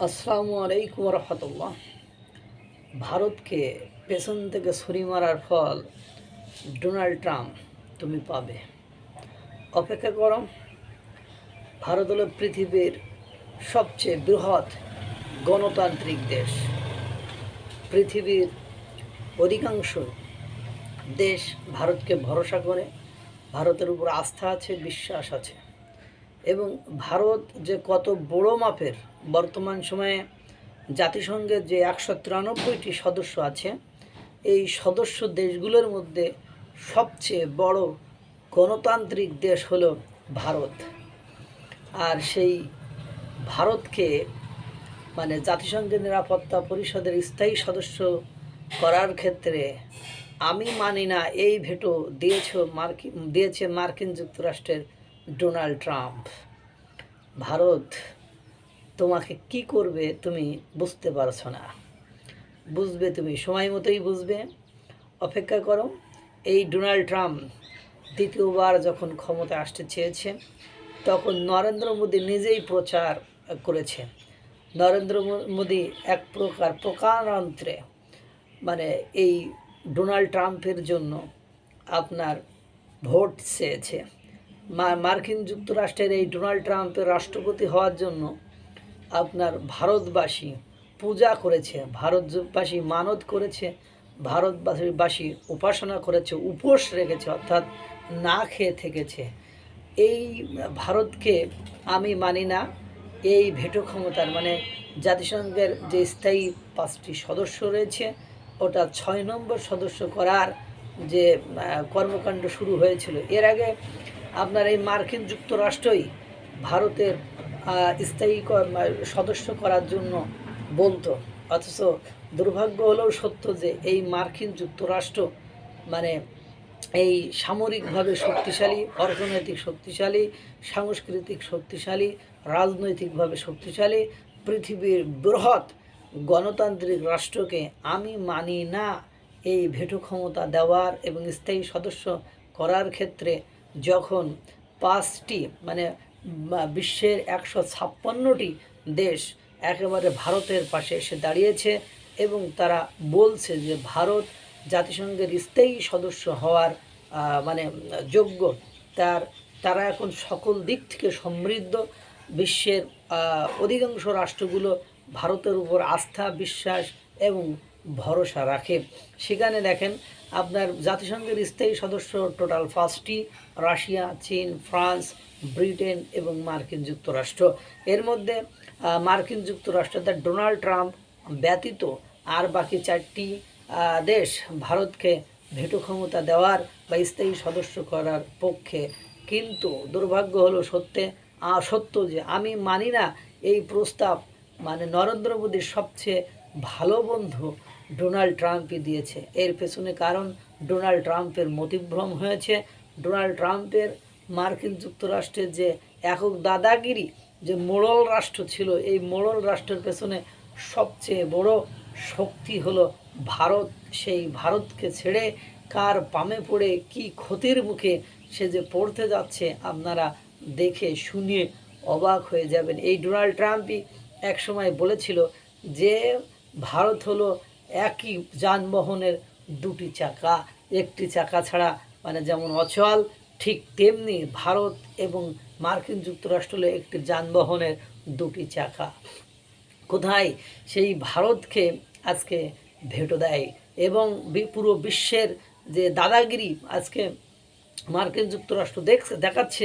আসসালামু আলাইকুম রহমতুল্লাহ। ভারতকে পেছন থেকে ছুরি মারার ফল ডোনাল্ড ট্রাম্প তুমি পাবে। অপেক্ষা করো, ভারত হলো পৃথিবীর সবচেয়ে বৃহৎ গণতান্ত্রিক দেশ। পৃথিবীর অধিকাংশ দেশ ভারতকে ভরসা করে, ভারতের উপর আস্থা আছে, বিশ্বাস আছে। এবং ভারত যে কত বড় মাপের বর্তমান সময়ে জাতিসংঘের যে একশো তিরানব্বইটি সদস্য আছে, এই সদস্য দেশগুলোর মধ্যে সবচেয়ে বড় গণতান্ত্রিক দেশ হলো ভারত। আর সেই ভারতকে মানে জাতিসংঘের নিরাপত্তা পরিষদের স্থায়ী সদস্য করার ক্ষেত্রে আমি মানি না, এই ভেটো দিয়েছে মার্কিন দিয়েছে মার্কিন যুক্তরাষ্ট্রের ডোনাল্ড ট্রাম্প। ভারত তোমাকে কি করবে তুমি বুঝতে পারছ না। বুঝবে তুমি, সময় মতোই বুঝবে। অপেক্ষা করো, এই ডোনাল্ড ট্রাম্প দ্বিতীয়বার যখন ক্ষমতা আসতে চেয়েছে, তখন নরেন্দ্র মোদী নিজেই প্রচার করেছে। নরেন্দ্র মোদী এক প্রকার প্রকারান্ত্রে মানে এই ডোনাল্ড ট্রাম্পের জন্য আপনার ভোট চেয়েছে। মার্কিন যুক্তরাষ্ট্রের এই ডোনাল্ড ট্রাম্পের রাষ্ট্রপতি হওয়ার জন্য আপনার ভারতবাসী পূজা করেছে, ভারতবাসী মানত করেছে ভারতবাসী উপাসনা করেছে, উপোস রেখেছে, অর্থাৎ না খেয়ে থেকেছে। এই ভারতকে আমি মানি না, এই ভেটো ক্ষমতার মানে জাতিসংঘের যে স্থায়ী পাঁচটি সদস্য রয়েছে, ওটা ছয় নম্বর সদস্য করার যে কর্মকাণ্ড শুরু হয়েছিল। এর আগে আপনার এই মার্কিন যুক্তরাষ্ট্রই ভারতের স্থায়ী সদস্য করার জন্য বলতো। অথচ দুর্ভাগ্য হলেও সত্য যে এই মার্কিন যুক্তরাষ্ট্র মানে এই সামরিকভাবে শক্তিশালী, অর্থনৈতিক শক্তিশালী, সাংস্কৃতিক শক্তিশালী, রাজনৈতিকভাবে শক্তিশালী, পৃথিবীর বৃহৎ গণতান্ত্রিক রাষ্ট্রকে আমি মানি না, এই ভেটো ক্ষমতা দেওয়ার এবং স্থায়ী সদস্য করার ক্ষেত্রে যখন পাঁচটি মানে বিশ্বের একশো ছাপ্পান্নটি দেশ একেবারে ভারতের পাশে এসে দাঁড়িয়েছে এবং তারা বলছে যে ভারত জাতিসংঘের স্থায়ী সদস্য হওয়ার মানে যোগ্য। তার, তারা এখন সকল দিক থেকে সমৃদ্ধ। বিশ্বের অধিকাংশ রাষ্ট্রগুলো ভারতের উপর আস্থা, বিশ্বাস এবং ভরসা রাখে। সেখানে দেখেন আপনার জাতিসংঘের স্থায়ী সদস্য টোটাল পাঁচটি, রাশিয়া, চীন, ফ্রান্স, ব্রিটেন এবং মার্কিন যুক্তরাষ্ট্র। এর মধ্যে মার্কিন যুক্তরাষ্ট্র তার ডোনাল্ড ট্রাম্প ব্যতীত আর বাকি চারটি দেশ ভারতকে ভেটো ক্ষমতা দেওয়ার বা স্থায়ী সদস্য করার পক্ষে। কিন্তু দুর্ভাগ্য হলো সত্যে সত্য যে আমি মানি না এই প্রস্তাব মানে নরেন্দ্র মোদীর সবচেয়ে ভালো বন্ধু ডোনাল্ড ট্রাম্পই দিয়েছে। এর পেছনে কারণ, ডোনাল্ড ট্রাম্পের মতিভ্রম হয়েছে। ডোনাল্ড ট্রাম্পের মার্কিন যুক্তরাষ্ট্রের যে একক দাদাগিরি, যে মোড়ল রাষ্ট্র ছিল, এই মোড়ল রাষ্ট্রের পেছনে সবচেয়ে বড় শক্তি হলো ভারত। সেই ভারতকে ছেড়ে কার পামে পড়ে, কি ক্ষতির মুখে সে যে পড়তে যাচ্ছে, আপনারা দেখে শুনিয়ে অবাক হয়ে যাবেন। এই ডোনাল্ড ট্রাম্পই একসময় বলেছিল যে, ভারত হলো একই যানবাহনের দুটি চাকা, একটি চাকা ছাড়া মানে যেমন অচল, ঠিক তেমনি ভারত এবং মার্কিন যুক্তরাষ্ট্র হলো একটি যানবাহনের দুটি চাকা। কোথায়? সেই ভারতকে আজকে ভেটো দেয় এবং পুরো বিশ্বের যে দাদাগিরি আজকে মার্কিন যুক্তরাষ্ট্র দেখছে, দেখাচ্ছে,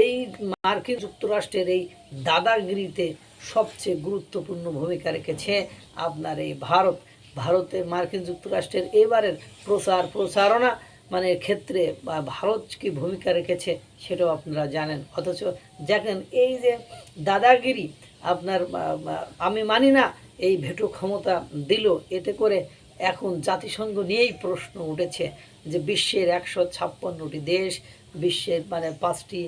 এই মার্কিন যুক্তরাষ্ট্রের এই দাদাগিরিতে সবচেয়ে গুরুত্বপূর্ণ ভূমিকা রেখেছে আপনার এই ভারত। ভারতের মার্কিন যুক্তরাষ্ট্রের এবারের প্রচার প্রচারণা মানে ক্ষেত্রে বা ভারত কি ভূমিকা রেখেছে সেটাও আপনারা জানেন। অথচ দেখেন, এই যে দাদাগিরি আপনার আমি মানি না এই ভেটো ক্ষমতা দিল, এতে করে এখন জাতিসংঘ নিয়েই প্রশ্ন উঠেছে যে বিশ্বের একশো ছাপ্পান্নটি দেশ, বিশ্বের মানে পাঁচটি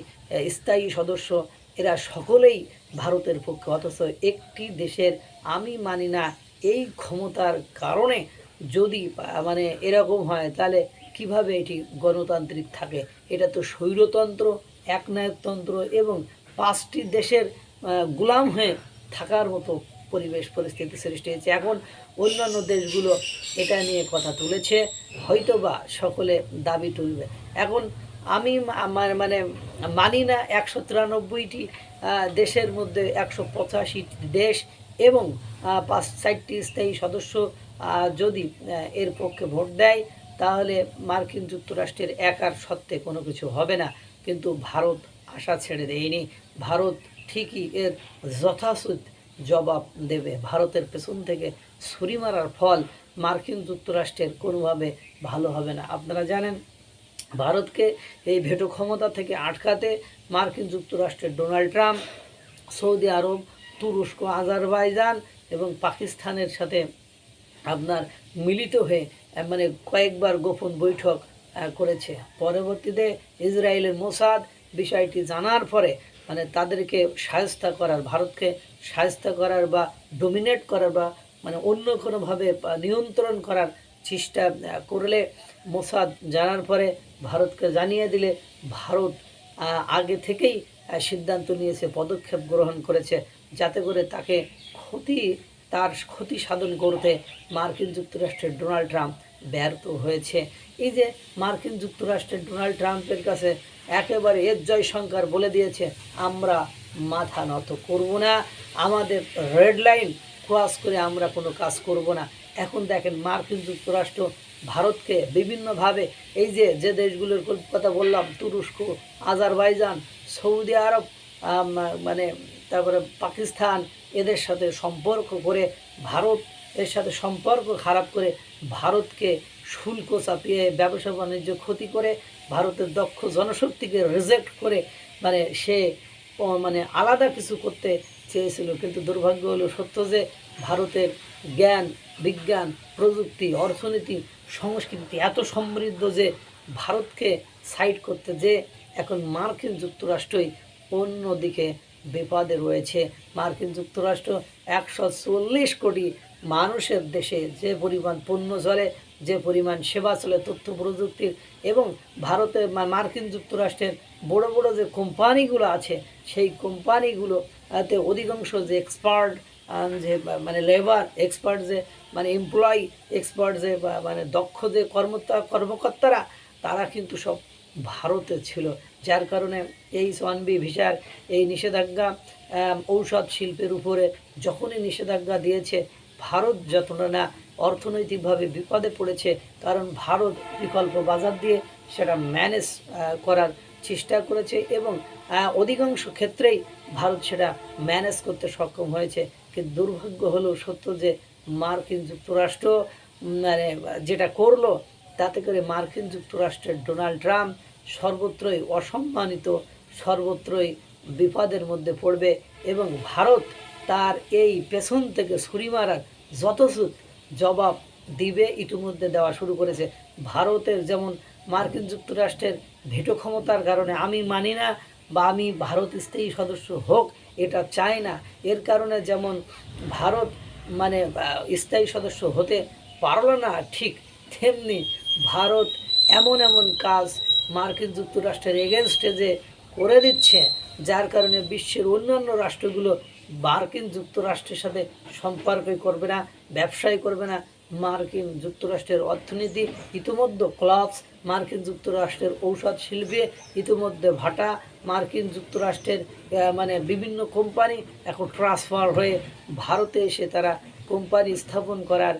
স্থায়ী সদস্য, এরা সকলেই ভারতের পক্ষে। অথচ একটি দেশের আমি মানি না এই ক্ষমতার কারণে যদি মানে এরকম হয়, তাহলে কীভাবে এটি গণতান্ত্রিক থাকে? এটা তো স্বৈরতন্ত্র, একনায়কতন্ত্র এবং পাঁচটি দেশের গোলাম হয়ে থাকার মতো পরিবেশ পরিস্থিতি সৃষ্টি হয়েছে। এখন অন্যান্য দেশগুলো এটা নিয়ে কথা তুলেছে, হয়তোবা সকলে দাবি তুলবে। এখন আমি আমার মানে মানি না, একশো তিরানব্বইটি দেশের মধ্যে একশো পঁচাশি দেশ এবং পাঁচ ষাটটি স্থায়ী সদস্য যদি এর পক্ষে ভোট দেয়, তাহলে মার্কিন যুক্তরাষ্ট্রের একার সত্ত্বে কোনো কিছু হবে না। কিন্তু ভারত আশা ছেড়ে দেয়নি। ভারত ঠিকই এর যথাযথ জবাব দেবে। ভারতের পেছন থেকে ছুরি মারার ফল মার্কিন যুক্তরাষ্ট্রের কোনোভাবে ভালো হবে না। আপনারা জানেন, ভারতকে এই ভেটো ক্ষমতা থেকে আটকাতে মার্কিন যুক্তরাষ্ট্রের ডোনাল্ড ট্রাম্প, সৌদি আরব তুরস্ক, আজারবাইজান এবং পাকিস্তানের সাথে আপনার মিলিত হয়ে মানে কয়েকবার গোপন বৈঠক করেছে। পরবর্তীতে ইসরায়েলের মোসাদ বিষয়টি জানার পরে মানে তাদেরকে সায়স্তা করার, ভারতকে সায়স্তা করার বা ডোমিনেট করার বা মানে অন্য কোনোভাবে নিয়ন্ত্রণ করার চেষ্টা করলে মোসাদ জানার পরে ভারতকে জানিয়ে দিলে ভারত আগে থেকেই সিদ্ধান্ত নিয়েছে, পদক্ষেপ গ্রহণ করেছে, যাতে করে তাকে ক্ষতি, তার ক্ষতি সাধন করতে মার্কিন যুক্তরাষ্ট্রের ডোনাল্ড ট্রাম্প ব্যর্থ হয়েছে। এই যে মার্কিন যুক্তরাষ্ট্রের ডোনাল্ড ট্রাম্পের কাছে একেবারে এর জয় শঙ্কর বলে দিয়েছে, আমরা মাথা নত করব না, আমাদের রেড লাইন ক্রস করে আমরা কোনো কাজ করব না। এখন দেখেন মার্কিন যুক্তরাষ্ট্র ভারতকে বিভিন্নভাবে, এই যে যে দেশগুলোর কথা বললাম, তুরস্ক, আজারবাইজান সৌদি আরব মানে তারপরে পাকিস্তান এদের সাথে সম্পর্ক করে, ভারত এর সাথে সম্পর্ক খারাপ করে ভারতকে শুল্ক চাপিয়ে ব্যবসা বাণিজ্য ক্ষতি করে, ভারতের দক্ষ জনশক্তিকে রিজেক্ট করে মানে সে মানে আলাদা কিছু করতে চেয়েছিল। কিন্তু দুর্ভাগ্য হলো সত্য যে ভারতের জ্ঞান, বিজ্ঞান, প্রযুক্তি, অর্থনীতি, সংস্কৃতি এত সমৃদ্ধ যে ভারতকে সাইড করতে যে এখন মার্কিন যুক্তরাষ্ট্রই অন্যদিকে বিপদে রয়েছে। মার্কিন যুক্তরাষ্ট্র একশো চল্লিশ কোটি মানুষের দেশে যে পরিমাণ পণ্য চলে, যে পরিমাণ সেবা চলে, তথ্য প্রযুক্তির এবং ভারতের মার্কিন যুক্তরাষ্ট্রের বড় বড় যে কোম্পানিগুলো আছে, সেই কোম্পানিগুলো তে অধিকাংশ যে এক্সপার্ট যে মানে লেবার এক্সপার্ট যে মানে এমপ্লয়ি এক্সপার্ট যে মানে দক্ষ যে কর্মতা, কর্মকর্তারা, তারা কিন্তু সব ভারতে ছিল, যার কারণে এই ওয়ান বি ভিসার এই নিষেধাজ্ঞা ঔষধ শিল্পের উপরে যখনই নিষেধাজ্ঞা দিয়েছে, ভারত যতটা না অর্থনৈতিকভাবে বিপদে পড়েছে, কারণ ভারত বিকল্প বাজার দিয়ে সেটা ম্যানেজ করার চেষ্টা করেছে এবং অধিকাংশ ক্ষেত্রেই ভারত সেটা ম্যানেজ করতে সক্ষম হয়েছে। কিন্তু দুর্ভাগ্য হলো সত্য যে মার্কিন যুক্তরাষ্ট্র মানে যেটা করল, তাতে করে মার্কিন যুক্তরাষ্ট্রের ডোনাল্ড ট্রাম্প সর্বত্রই অসম্মানিত, সর্বত্রই বিপদের মধ্যে পড়বে এবং ভারত তার এই পেছন থেকে ছুরি মারার যথোচিত জবাব দিবে ইতিমধ্যে দেওয়া শুরু করেছে। ভারতের যেমন মার্কিন যুক্তরাষ্ট্রের ভেটো ক্ষমতার কারণে আমি মানি না বা আমি ভারত স্থায়ী সদস্য হোক, এটা চাই না। এর কারণে যেমন ভারত মানে স্থায়ী সদস্য হতে পারল না ঠিক, তেমনি ভারত এমন এমন কাজ মার্কিন যুক্তরাষ্ট্রের এগেনস্টে যে করে দিচ্ছে, যার কারণে বিশ্বের অন্যান্য রাষ্ট্রগুলো মার্কিন যুক্তরাষ্ট্রের সাথে সম্পর্কই করবে না, ব্যবসাই করবে না। মার্কিন যুক্তরাষ্ট্রের অর্থনীতি ইতিমধ্যে ক্লাবস মার্কিন যুক্তরাষ্ট্রের ঔষধ শিল্পে ইতিমধ্যে ভাটা, মার্কিন যুক্তরাষ্ট্রের মানে বিভিন্ন কোম্পানি এখন ট্রান্সফার হয়ে ভারতে এসে তারা কোম্পানি স্থাপন করার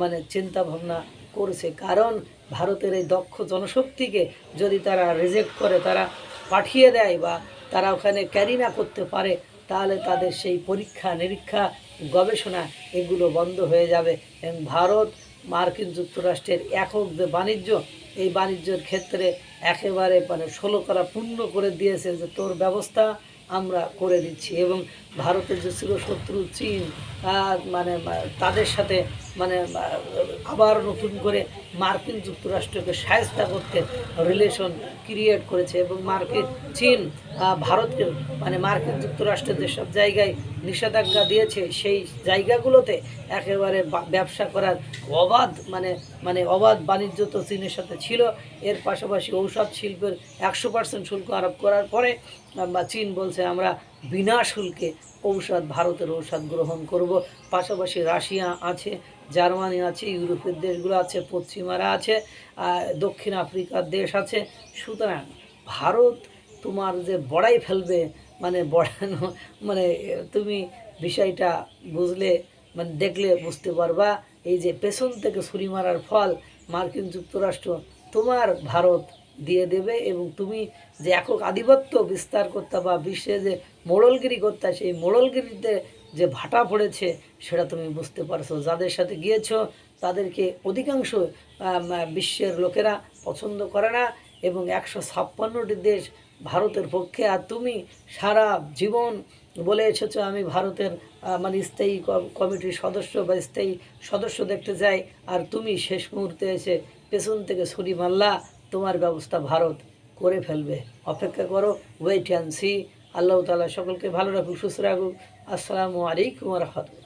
মানে চিন্তাভাবনা করছে। কারণ ভারতের এই দক্ষ জনশক্তিকে যদি তারা রিজেক্ট করে, তারা পাঠিয়ে দেয় বা তারা ওখানে ক্যারি না করতে পারে, তাহলে তাদের সেই পরীক্ষা, নিরীক্ষা, গবেষণা এগুলো বন্ধ হয়ে যাবে। এবং ভারত, মার্কিন যুক্তরাষ্ট্রের একক যে বাণিজ্য, এই বাণিজ্যের ক্ষেত্রে একেবারে মানে ষোলো করা পূর্ণ করে দিয়েছে যে তোর ব্যবস্থা আমরা করে দিচ্ছি। এবং ভারতের যে ছিল শত্রু চীন মানে তাদের সাথে মানে আবার নতুন করে মার্কিন যুক্তরাষ্ট্রকে সায়স্তা করতে রিলেশন ক্রিয়েট করেছে এবং মার্কিন চীন ভারতকে মানে মার্কিন যুক্তরাষ্ট্রের যেসব জায়গায় নিষেধাজ্ঞা দিয়েছে। সেই জায়গাগুলোতে একেবারে ব্যবসা করার অবাধ মানে মানে অবাধ বাণিজ্য তো চীনের সাথে ছিল। এর পাশাপাশি ঔষধ শিল্পের একশো পার্সেন্ট শুল্ক আরোপ করার পরে বা চীন বলছে, আমরা বিনা শুল্কে ঔষধ, ভারতের ঔষধ গ্রহণ করব। পাশাপাশি রাশিয়া আছে, জার্মানি আছে, ইউরোপের দেশগুলো আছে, পশ্চিমারা আছে দক্ষিণ আফ্রিকার দেশ আছে। সুতরাং ভারত তোমার যে বড়াই ফেলবে মানে বড়ানো মানে তুমি বিষয়টা বুঝলে মানে দেখলে বুঝতে পারবা। এই যে পেছন থেকে ছুরি মারার ফল, মার্কিন যুক্তরাষ্ট্র, তোমার ভারত দিয়ে দেবে এবং তুমি যে একক আধিপত্য বিস্তার করতে বা বিশ্বে যে মোড়লগিরি করতে সেই মোড়লগিরিতে যে ভাটা পড়েছে, সেটা তুমি বুঝতে পারছ। যাদের সাথে গিয়েছো, তাদেরকে অধিকাংশ বিশ্বের লোকেরা পছন্দ করে না এবং একশো ছাপ্পান্নটি দেশ ভারতের পক্ষে। আর তুমি সারা জীবন বলে এসেছ, আমি ভারতের মানে স্থায়ী কমিটির সদস্য বা স্থায়ী সদস্য দেখতে চাই। আর তুমি শেষ মুহূর্তে এসে পেছন থেকে ছুরি মারলা তোমার ব্যবস্থা ভারত করে ফেলবে। অপেক্ষা করো ওয়েট অ্যান্ড সি আল্লাহ তালা সকলকে ভালো রাখুক, সুস্থ রাখুক। আসসালামু আলাইকুম রহমতুল্লাহ।